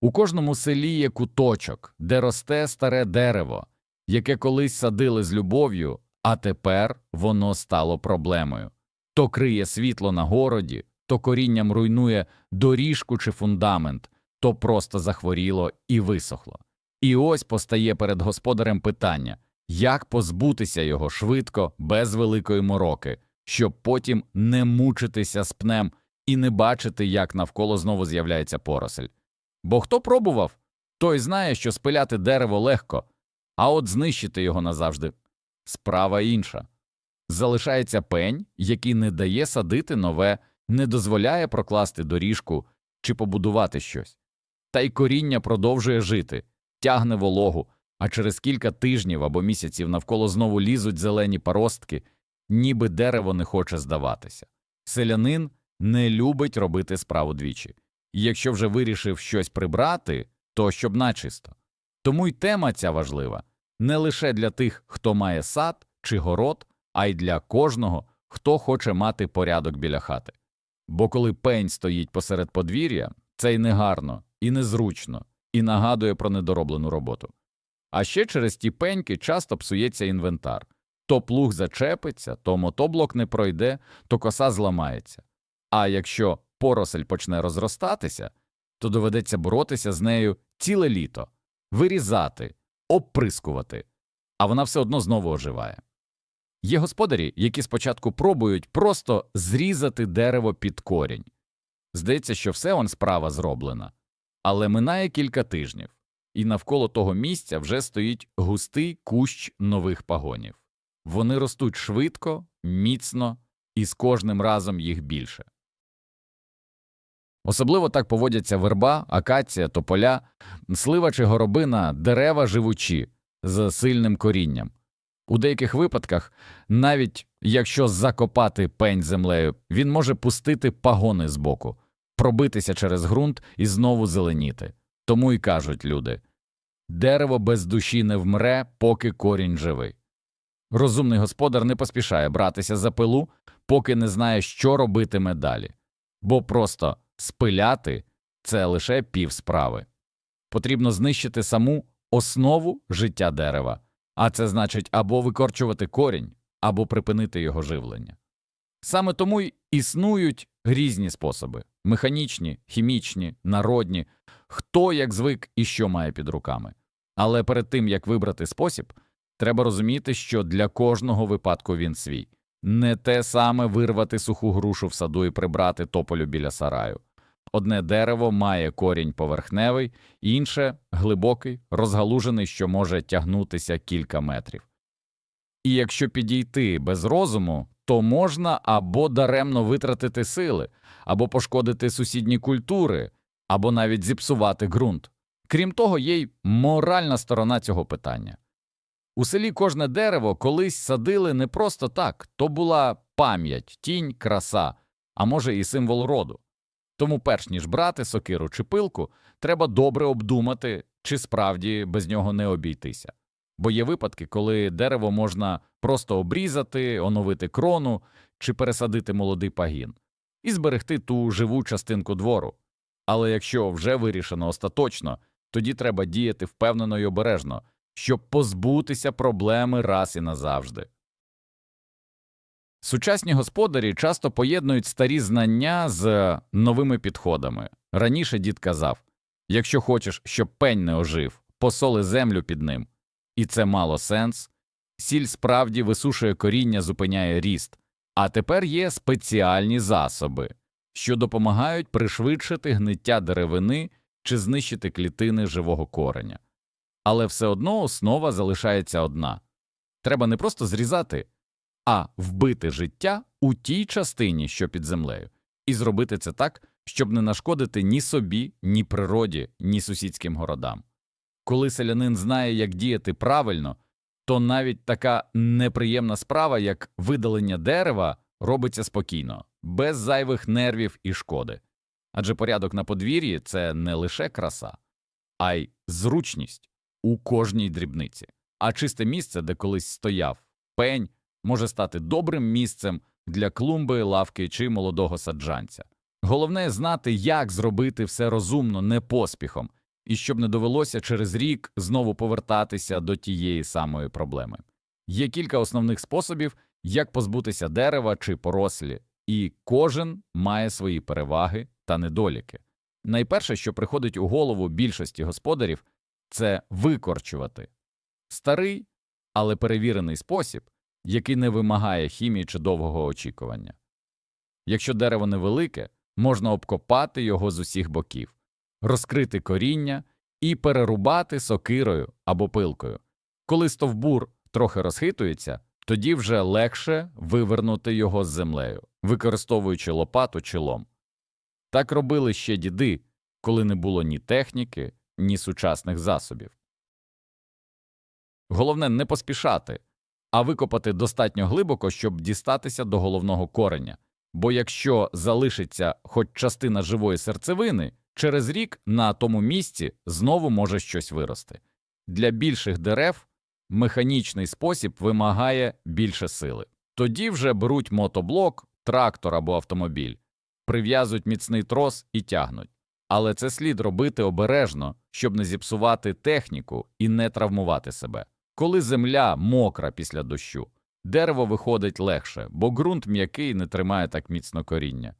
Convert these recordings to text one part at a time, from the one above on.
У кожному селі є куточок, де росте старе дерево, яке колись садили з любов'ю, а тепер воно стало проблемою. То криє світло на городі, то корінням руйнує доріжку чи фундамент, то просто захворіло і висохло. І ось постає перед господарем питання як позбутися його швидко, без великої мороки, щоб потім не мучитися з пнем і не бачити, як навколо знову з'являється поросель. Бо хто пробував, той знає, що спиляти дерево легко, а от знищити його назавжди справа інша. Залишається пень, який не дає садити нове, не дозволяє прокласти доріжку чи побудувати щось. Та й коріння продовжує жити, тягне вологу, а через кілька тижнів або місяців навколо знову лізуть зелені паростки, ніби дерево не хоче здаватися. Селянин не любить робити справу двічі. Якщо вже вирішив щось прибрати, то щоб начисто. Тому й тема ця важлива не лише для тих, хто має сад чи город, а й для кожного, хто хоче мати порядок біля хати. Бо коли пень стоїть посеред подвір'я, це й негарно, і незручно, і нагадує про недороблену роботу. А ще через ті пеньки часто псується інвентар то плуг зачепиться, то мотоблок не пройде, то коса зламається. А якщо поросель почне розростатися, то доведеться боротися з нею ціле літо, вирізати, обприскувати, а вона все одно знову оживає. Є господарі, які спочатку пробують просто зрізати дерево під корінь. Здається, що все он справа зроблена. Але минає кілька тижнів, і навколо того місця вже стоїть густий кущ нових пагонів. Вони ростуть швидко, міцно, і з кожним разом їх більше. Особливо так поводяться верба, акація, тополя, слива чи горобина, дерева живучі з сильним корінням. У деяких випадках, навіть якщо закопати пень землею, він може пустити пагони збоку, пробитися через ґрунт і знову зеленіти. Тому й кажуть люди дерево без душі не вмре, поки корінь живий. Розумний господар не поспішає братися за пилу, поки не знає, що робитиме далі, бо просто спиляти це лише пів справи. Потрібно знищити саму основу життя дерева, а це значить або викорчувати корінь, або припинити його живлення. Саме тому й існують різні способи механічні, хімічні, народні, хто як звик і що має під руками. Але перед тим як вибрати спосіб, треба розуміти, що для кожного випадку він свій. Не те саме вирвати суху грушу в саду і прибрати тополю біля сараю. Одне дерево має корінь поверхневий, інше глибокий, розгалужений, що може тягнутися кілька метрів. І якщо підійти без розуму, то можна або даремно витратити сили, або пошкодити сусідні культури, або навіть зіпсувати ґрунт. Крім того, є й моральна сторона цього питання. У селі кожне дерево колись садили не просто так, то була пам'ять, тінь, краса, а може і символ роду. Тому, перш ніж брати сокиру чи пилку, треба добре обдумати, чи справді без нього не обійтися. Бо є випадки, коли дерево можна просто обрізати, оновити крону чи пересадити молодий пагін і зберегти ту живу частинку двору. Але якщо вже вирішено остаточно, тоді треба діяти впевнено й обережно, щоб позбутися проблеми раз і назавжди. Сучасні господарі часто поєднують старі знання з новими підходами. Раніше дід казав якщо хочеш, щоб пень не ожив, посоли землю під ним. І це мало сенс. Сіль справді висушує коріння, зупиняє ріст, а тепер є спеціальні засоби, що допомагають пришвидшити гниття деревини чи знищити клітини живого кореня. Але все одно основа залишається одна треба не просто зрізати, а вбити життя у тій частині, що під землею, і зробити це так, щоб не нашкодити ні собі, ні природі, ні сусідським городам. Коли селянин знає, як діяти правильно, то навіть така неприємна справа, як видалення дерева, робиться спокійно, без зайвих нервів і шкоди. Адже порядок на подвір'ї це не лише краса, а й зручність у кожній дрібниці. А чисте місце, де колись стояв пень, може стати добрим місцем для клумби, лавки чи молодого саджанця. Головне знати, як зробити все розумно, не поспіхом, і щоб не довелося через рік знову повертатися до тієї самої проблеми. Є кілька основних способів, як позбутися дерева чи порослі, і кожен має свої переваги та недоліки. Найперше, що приходить у голову більшості господарів, це викорчувати старий, але перевірений спосіб, який не вимагає хімії чи довгого очікування. Якщо дерево невелике, можна обкопати його з усіх боків, розкрити коріння і перерубати сокирою або пилкою. Коли стовбур трохи розхитується, тоді вже легше вивернути його з землею, використовуючи лопату чи лом. Так робили ще діди, коли не було ні техніки, ні сучасних засобів. Головне не поспішати, а викопати достатньо глибоко, щоб дістатися до головного кореня. Бо якщо залишиться хоч частина живої серцевини, через рік на тому місці знову може щось вирости. Для більших дерев механічний спосіб вимагає більше сили. Тоді вже беруть мотоблок, трактор або автомобіль, прив'язують міцний трос і тягнуть. Але це слід робити обережно, щоб не зіпсувати техніку і не травмувати себе. Коли земля мокра після дощу, дерево виходить легше, бо ґрунт м'який не тримає так міцно коріння.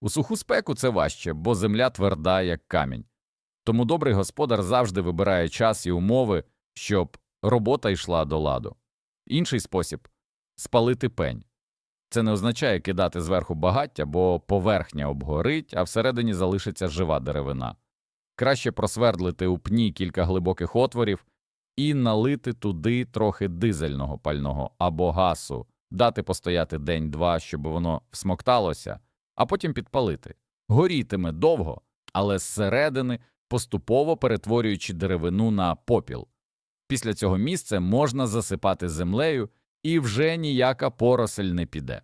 У суху спеку це важче, бо земля тверда, як камінь. Тому добрий господар завжди вибирає час і умови, щоб робота йшла до ладу. Інший спосіб спалити пень. Це не означає кидати зверху багаття, бо поверхня обгорить, а всередині залишиться жива деревина. Краще просвердлити у пні кілька глибоких отворів і налити туди трохи дизельного пального або гасу, дати постояти день-два, щоб воно всмокталося, а потім підпалити. Горітиме довго, але зсередини поступово перетворюючи деревину на попіл. Після цього місце можна засипати землею і вже ніяка поросель не піде.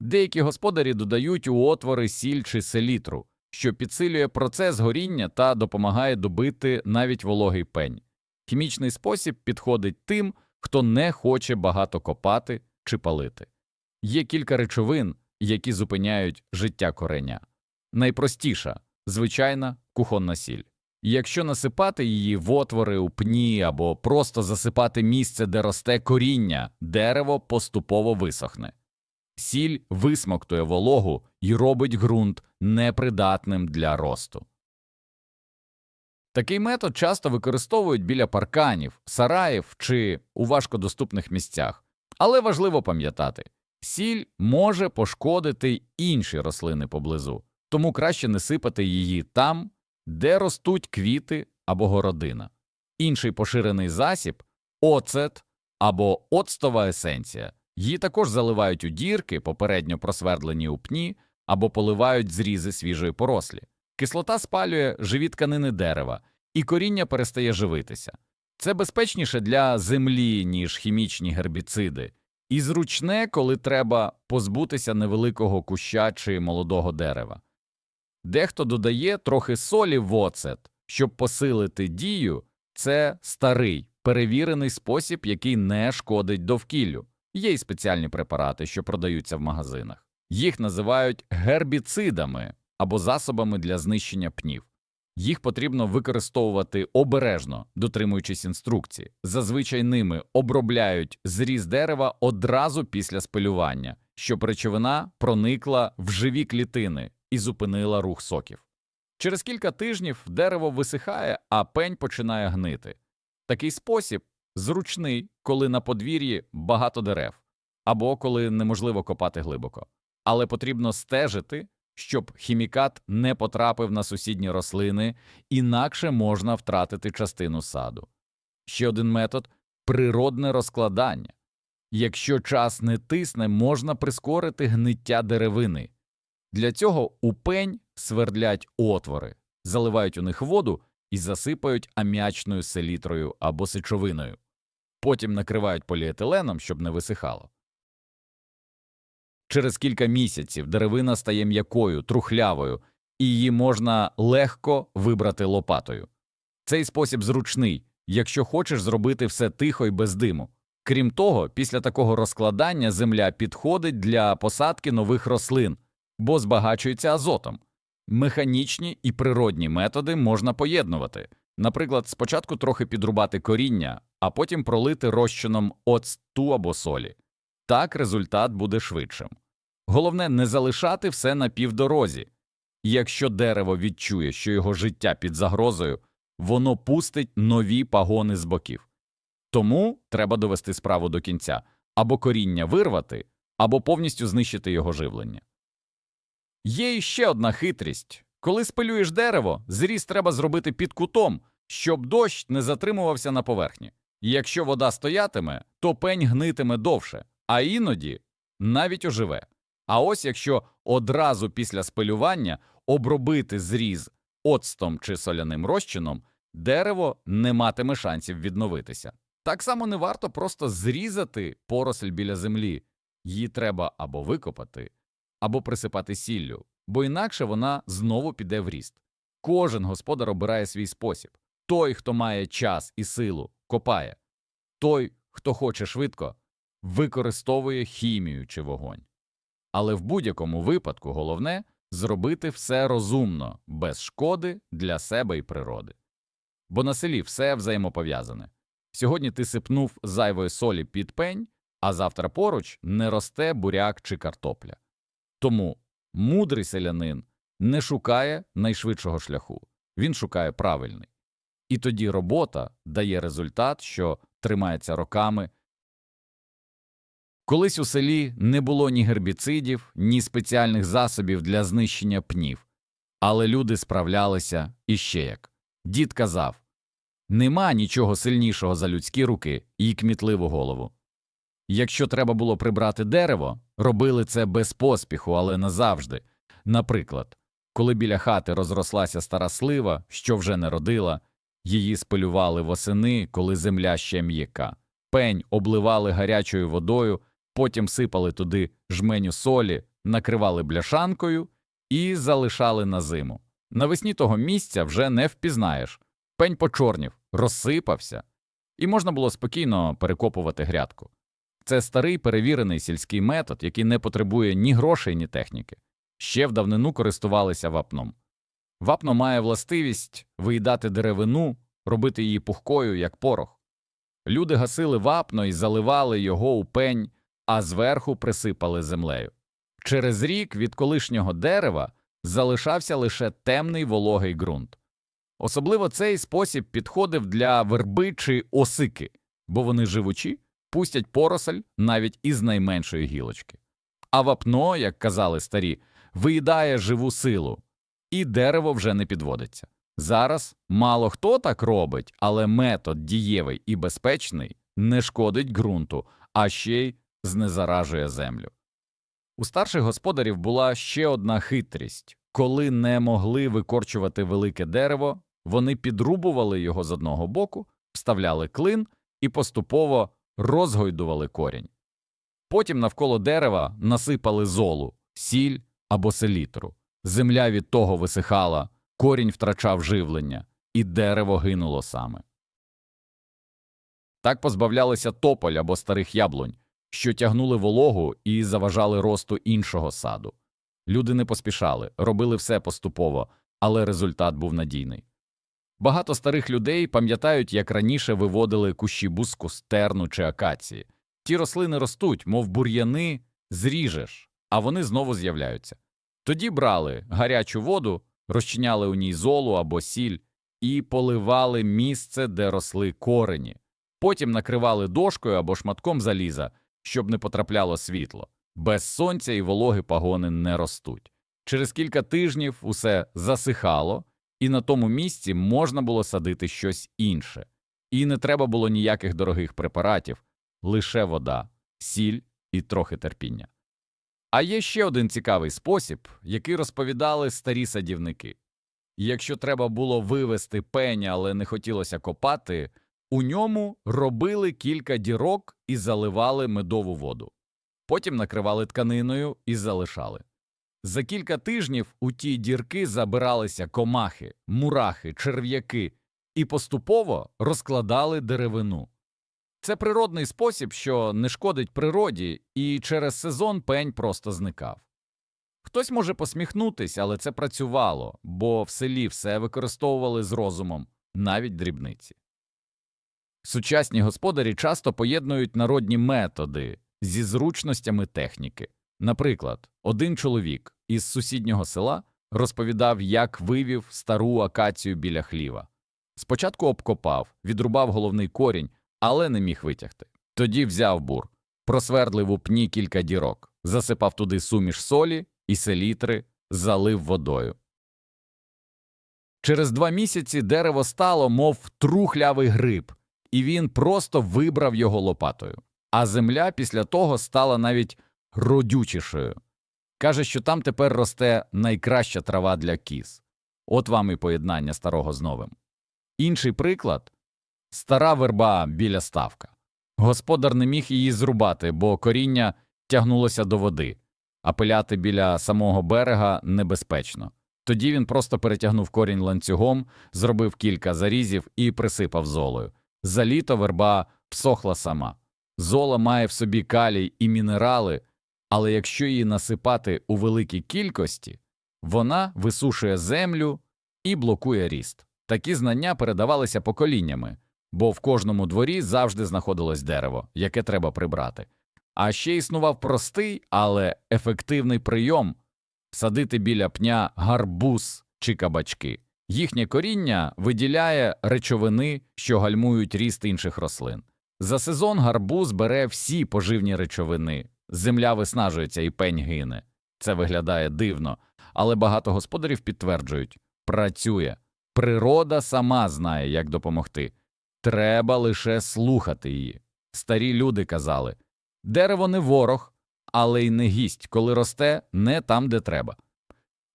Деякі господарі додають у отвори сіль чи селітру, що підсилює процес горіння та допомагає добити навіть вологий пень. Хімічний спосіб підходить тим, хто не хоче багато копати чи палити. Є кілька речовин, які зупиняють життя кореня. Найпростіша звичайна кухонна сіль. Якщо насипати її в отвори у пні або просто засипати місце, де росте коріння, дерево поступово висохне. Сіль висмоктує вологу і робить ґрунт непридатним для росту. Такий метод часто використовують біля парканів, сараїв чи у важкодоступних місцях, але важливо пам'ятати сіль може пошкодити інші рослини поблизу, тому краще не сипати її там, де ростуть квіти або городина. Інший поширений засіб оцет або оцтова есенція. Її також заливають у дірки, попередньо просвердлені у пні, або поливають зрізи свіжої порослі. Кислота спалює живі тканини дерева, і коріння перестає живитися. Це безпечніше для землі, ніж хімічні гербіциди, і зручне, коли треба позбутися невеликого куща чи молодого дерева. Дехто додає трохи солі в оцет, щоб посилити дію, це старий, перевірений спосіб, який не шкодить довкіллю. Є й спеціальні препарати, що продаються в магазинах. Їх називають гербіцидами або засобами для знищення пнів. Їх потрібно використовувати обережно, дотримуючись інструкції. Зазвичай ними обробляють зріз дерева одразу після спилювання, щоб речовина проникла в живі клітини і зупинила рух соків. Через кілька тижнів дерево висихає, а пень починає гнити. Такий спосіб зручний, коли на подвір'ї багато дерев, або коли неможливо копати глибоко, але потрібно стежити, щоб хімікат не потрапив на сусідні рослини, інакше можна втратити частину саду. Ще один метод природне розкладання. Якщо час не тисне, можна прискорити гниття деревини. Для цього у пень свердлять отвори, заливають у них воду і засипають ам'ячною селітрою або сечовиною. Потім накривають поліетиленом, щоб не висихало. Через кілька місяців деревина стає м'якою, трухлявою, і її можна легко вибрати лопатою. Цей спосіб зручний, якщо хочеш зробити все тихо і без диму. Крім того, після такого розкладання земля підходить для посадки нових рослин, бо збагачується азотом. Механічні і природні методи можна поєднувати. Наприклад, спочатку трохи підрубати коріння, а потім пролити розчином оцту або солі. Так результат буде швидшим. Головне не залишати все на півдорозі. Якщо дерево відчує, що його життя під загрозою, воно пустить нові пагони з боків. Тому треба довести справу до кінця або коріння вирвати, або повністю знищити його живлення. Є іще одна хитрість. Коли спилюєш дерево, зріз треба зробити під кутом, щоб дощ не затримувався на поверхні. Якщо вода стоятиме, то пень гнитиме довше, а іноді навіть оживе. А ось якщо одразу після спилювання обробити зріз оцтом чи соляним розчином, дерево не матиме шансів відновитися. Так само не варто просто зрізати поросль біля землі, її треба або викопати, або присипати сіллю, бо інакше вона знову піде в ріст. Кожен господар обирає свій спосіб. Той, хто має час і силу, копає, той, хто хоче швидко, використовує хімію чи вогонь. Але в будь-якому випадку головне зробити все розумно, без шкоди для себе і природи. Бо на селі все взаємопов'язане. Сьогодні ти сипнув зайвої солі під пень, а завтра поруч не росте буряк чи картопля. Тому мудрий селянин не шукає найшвидшого шляху, він шукає правильний. І тоді робота дає результат, що тримається роками. Колись у селі не було ні гербіцидів, ні спеціальних засобів для знищення пнів, але люди справлялися іще як. Дід казав Нема нічого сильнішого за людські руки і кмітливу голову. Якщо треба було прибрати дерево, робили це без поспіху, але назавжди. Наприклад, коли біля хати розрослася стара слива, що вже не родила, її спилювали восени, коли земля ще м'яка, пень обливали гарячою водою, потім сипали туди жменю солі, накривали бляшанкою і залишали на зиму. Навесні того місця вже не впізнаєш. Пень почорнів, розсипався, і можна було спокійно перекопувати грядку. Це старий перевірений сільський метод, який не потребує ні грошей, ні техніки. Ще в давнину користувалися вапном. Вапно має властивість виїдати деревину, робити її пухкою, як порох. Люди гасили вапно і заливали його у пень, а зверху присипали землею. Через рік від колишнього дерева залишався лише темний вологий ґрунт. Особливо цей спосіб підходив для верби чи осики, бо вони живучі, пустять поросль навіть із найменшої гілочки. А вапно, як казали старі, виїдає живу силу, і дерево вже не підводиться. Зараз мало хто так робить, але метод дієвий і безпечний не шкодить ґрунту, а ще й знезаражує землю. У старших господарів була ще одна хитрість коли не могли викорчувати велике дерево, вони підрубували його з одного боку, вставляли клин і поступово розгойдували корінь. Потім навколо дерева насипали золу, сіль або селітру. Земля від того висихала, корінь втрачав живлення, і дерево гинуло саме. Так позбавлялися тополь або старих яблунь, що тягнули вологу і заважали росту іншого саду. Люди не поспішали, робили все поступово, але результат був надійний. Багато старих людей пам'ятають, як раніше виводили кущі буску, стерну чи акації. Ті рослини ростуть, мов бур'яни, зріжеш, а вони знову з'являються. Тоді брали гарячу воду, розчиняли у ній золу або сіль і поливали місце, де росли корені, потім накривали дошкою або шматком заліза, щоб не потрапляло світло. Без сонця і вологи пагони не ростуть. Через кілька тижнів усе засихало, і на тому місці можна було садити щось інше, і не треба було ніяких дорогих препаратів, лише вода, сіль і трохи терпіння. А є ще один цікавий спосіб, який розповідали старі садівники. Якщо треба було вивести пеня, але не хотілося копати, у ньому робили кілька дірок і заливали медову воду. Потім накривали тканиною і залишали. За кілька тижнів у ті дірки забиралися комахи, мурахи, черв'яки і поступово розкладали деревину. Це природний спосіб, що не шкодить природі, і через сезон пень просто зникав. Хтось може посміхнутись, але це працювало, бо в селі все використовували з розумом, навіть дрібниці. Сучасні господарі часто поєднують народні методи зі зручностями техніки. Наприклад, один чоловік із сусіднього села розповідав, як вивів стару акацію біля хліва. Спочатку обкопав, відрубав головний корінь, але не міг витягти. Тоді взяв бур, просвердлив у пні кілька дірок, засипав туди суміш солі і селітри, залив водою. Через два місяці дерево стало, мов трухлявий гриб, і він просто вибрав його лопатою. А земля після того стала навіть родючішою. Каже, що там тепер росте найкраща трава для кіз. От вам і поєднання старого з новим. Інший приклад стара верба біля ставка. Господар не міг її зрубати, бо коріння тягнулося до води, а пиляти біля самого берега небезпечно. Тоді він просто перетягнув корінь ланцюгом, зробив кілька зарізів і присипав золою. За літо верба всохла сама. Зола має в собі калій і мінерали, але якщо її насипати у великій кількості, вона висушує землю і блокує ріст. Такі знання передавалися поколіннями, бо в кожному дворі завжди знаходилось дерево, яке треба прибрати. А ще існував простий, але ефективний прийом садити біля пня гарбуз чи кабачки. Їхнє коріння виділяє речовини, що гальмують ріст інших рослин. За сезон гарбуз бере всі поживні речовини, земля виснажується і пень гине. Це виглядає дивно, але багато господарів підтверджують працює. Природа сама знає, як допомогти. Треба лише слухати її. Старі люди казали дерево не ворог, але й не гість, коли росте не там, де треба.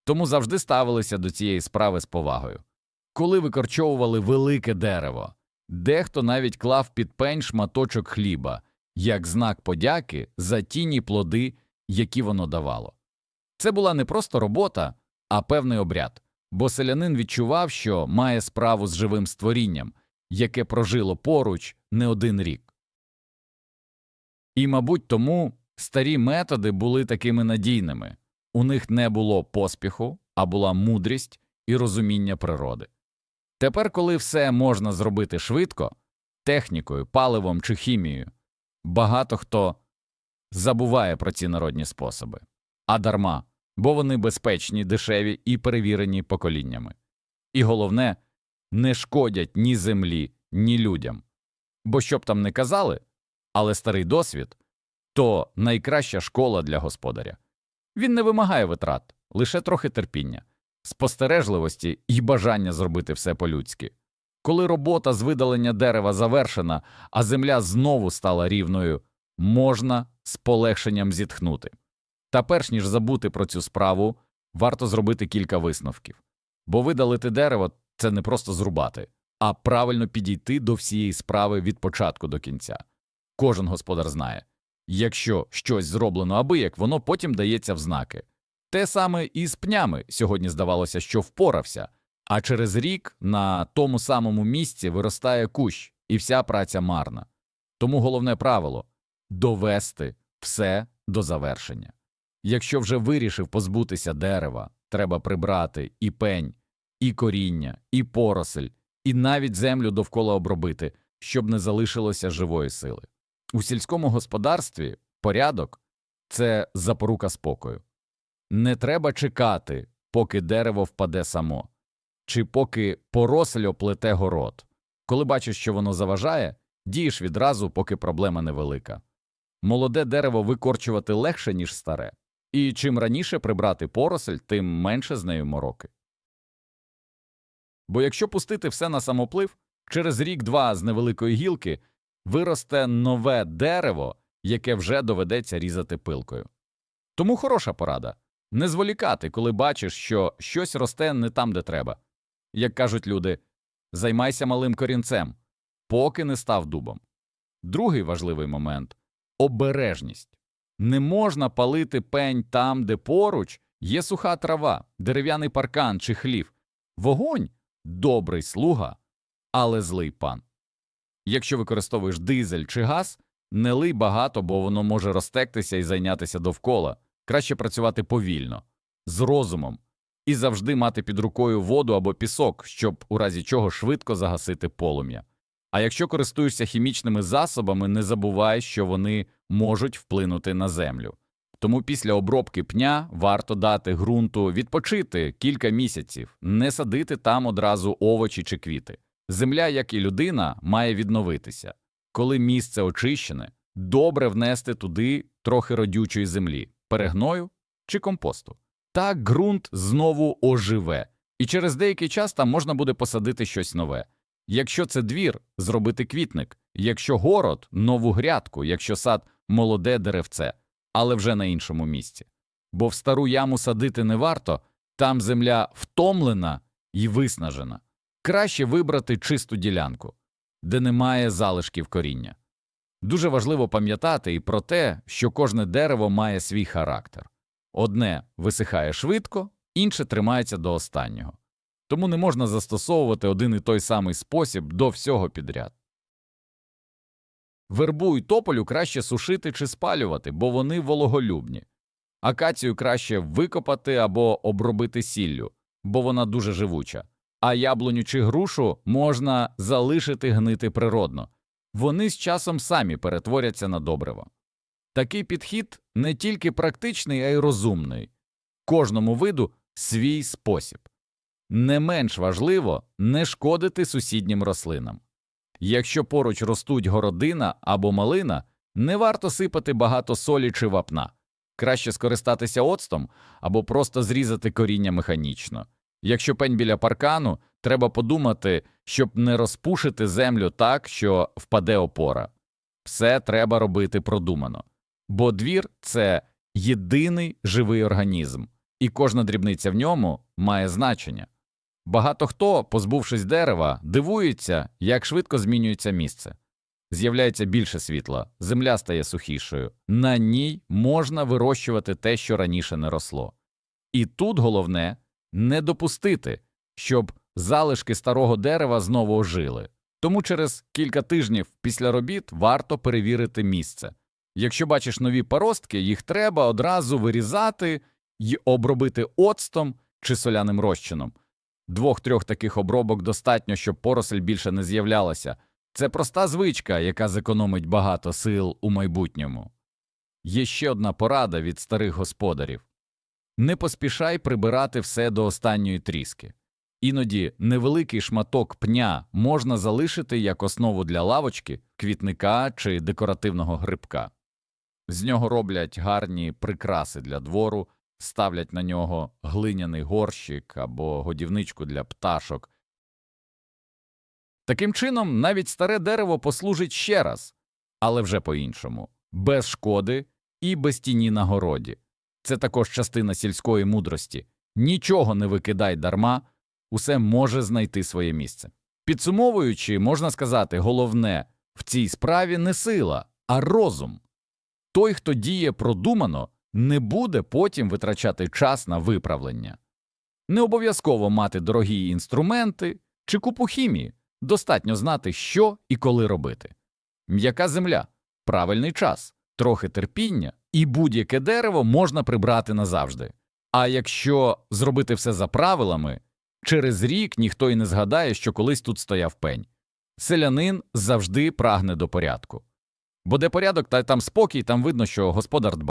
Тому завжди ставилися до цієї справи з повагою. Коли викорчовували велике дерево, дехто навіть клав під пень шматочок хліба, як знак подяки за тіні плоди, які воно давало. Це була не просто робота, а певний обряд, бо селянин відчував, що має справу з живим створінням, яке прожило поруч не один рік. І, мабуть, тому старі методи були такими надійними у них не було поспіху, а була мудрість і розуміння природи. Тепер, коли все можна зробити швидко, технікою, паливом чи хімією, багато хто забуває про ці народні способи, а дарма, бо вони безпечні, дешеві і перевірені поколіннями. І головне, не шкодять ні землі, ні людям. Бо що б там не казали, але старий досвід то найкраща школа для господаря. Він не вимагає витрат, лише трохи терпіння, спостережливості і бажання зробити все по-людськи. Коли робота з видалення дерева завершена, а земля знову стала рівною, можна з полегшенням зітхнути. Та перш ніж забути про цю справу, варто зробити кілька висновків. Бо видалити дерево це не просто зрубати, а правильно підійти до всієї справи від початку до кінця. Кожен господар знає якщо щось зроблено аби як, воно потім дається в знаки. Те саме і з пнями сьогодні здавалося, що впорався, а через рік на тому самому місці виростає кущ, і вся праця марна. Тому головне правило довести все до завершення. Якщо вже вирішив позбутися дерева, треба прибрати і пень, і коріння, і поросель, і навіть землю довкола обробити, щоб не залишилося живої сили. У сільському господарстві порядок це запорука спокою. Не треба чекати, поки дерево впаде само, чи поки поросль оплете город. Коли бачиш, що воно заважає, дієш відразу, поки проблема невелика. Молоде дерево викорчувати легше, ніж старе, і чим раніше прибрати поросль, тим менше з нею мороки. Бо якщо пустити все на самоплив, через рік-два з невеликої гілки виросте нове дерево, яке вже доведеться різати пилкою. Тому хороша порада не зволікати, коли бачиш, що щось росте не там, де треба. Як кажуть люди, займайся малим корінцем, поки не став дубом. Другий важливий момент обережність. Не можна палити пень там, де поруч є суха трава, дерев'яний паркан чи хлів. Вогонь добрий слуга, але злий пан. Якщо використовуєш дизель чи газ, не лий багато, бо воно може розтектися і зайнятися довкола. Краще працювати повільно, з розумом і завжди мати під рукою воду або пісок, щоб у разі чого швидко загасити полум'я. А якщо користуєшся хімічними засобами, не забувай, що вони можуть вплинути на землю. Тому після обробки пня варто дати ґрунту відпочити кілька місяців, не садити там одразу овочі чи квіти. Земля, як і людина, має відновитися. Коли місце очищене, добре внести туди трохи родючої землі, перегною чи компосту. Так ґрунт знову оживе, і через деякий час там можна буде посадити щось нове. Якщо це двір, зробити квітник, якщо город нову грядку, якщо сад молоде деревце, але вже на іншому місці. Бо в стару яму садити не варто, там земля втомлена і виснажена. Краще вибрати чисту ділянку, де немає залишків коріння. Дуже важливо пам'ятати і про те, що кожне дерево має свій характер. Одне висихає швидко, інше тримається до останнього. Тому не можна застосовувати один і той самий спосіб до всього підряд. Вербу і тополю краще сушити чи спалювати, бо вони вологолюбні. Акацію краще викопати або обробити сіллю, бо вона дуже живуча. А яблуню чи грушу можна залишити гнити природно. Вони з часом самі перетворяться на добриво. Такий підхід не тільки практичний, а й розумний. Кожному виду свій спосіб. Не менш важливо не шкодити сусіднім рослинам. Якщо поруч ростуть городина або малина, не варто сипати багато солі чи вапна. Краще скористатися оцтом або просто зрізати коріння механічно. Якщо пень біля паркану, треба подумати, щоб не розпушити землю так, що впаде опора. Все треба робити продумано. Бо двір це єдиний живий організм, і кожна дрібниця в ньому має значення. Багато хто, позбувшись дерева, дивується, як швидко змінюється місце. З'являється більше світла, земля стає сухішою, на ній можна вирощувати те, що раніше не росло. І тут головне не допустити, щоб залишки старого дерева знову ожили. Тому через кілька тижнів після робіт варто перевірити місце. Якщо бачиш нові поростки, їх треба одразу вирізати і обробити оцтом чи соляним розчином. Двох-трьох таких обробок достатньо, щоб поросль більше не з'являлася. Це проста звичка, яка зекономить багато сил у майбутньому. Є ще одна порада від старих господарів не поспішай прибирати все до останньої тріски. Іноді невеликий шматок пня можна залишити як основу для лавочки, квітника чи декоративного грибка. З нього роблять гарні прикраси для двору, ставлять на нього глиняний горщик або годівничку для пташок. Таким чином, навіть старе дерево послужить ще раз, але вже по-іншому, без шкоди і без тіні на городі. Це також частина сільської мудрості. Нічого не викидай дарма, усе може знайти своє місце. Підсумовуючи, можна сказати, головне в цій справі не сила, а розум. Той, хто діє продумано, не буде потім витрачати час на виправлення. Не обов'язково мати дорогі інструменти чи купу хімії, достатньо знати, що і коли робити. М'яка земля, правильний час, трохи терпіння, і будь-яке дерево можна прибрати назавжди. А якщо зробити все за правилами, через рік ніхто й не згадає, що колись тут стояв пень. Селянин завжди прагне до порядку. Бо де порядок, та там спокій, там видно, що господар дбає.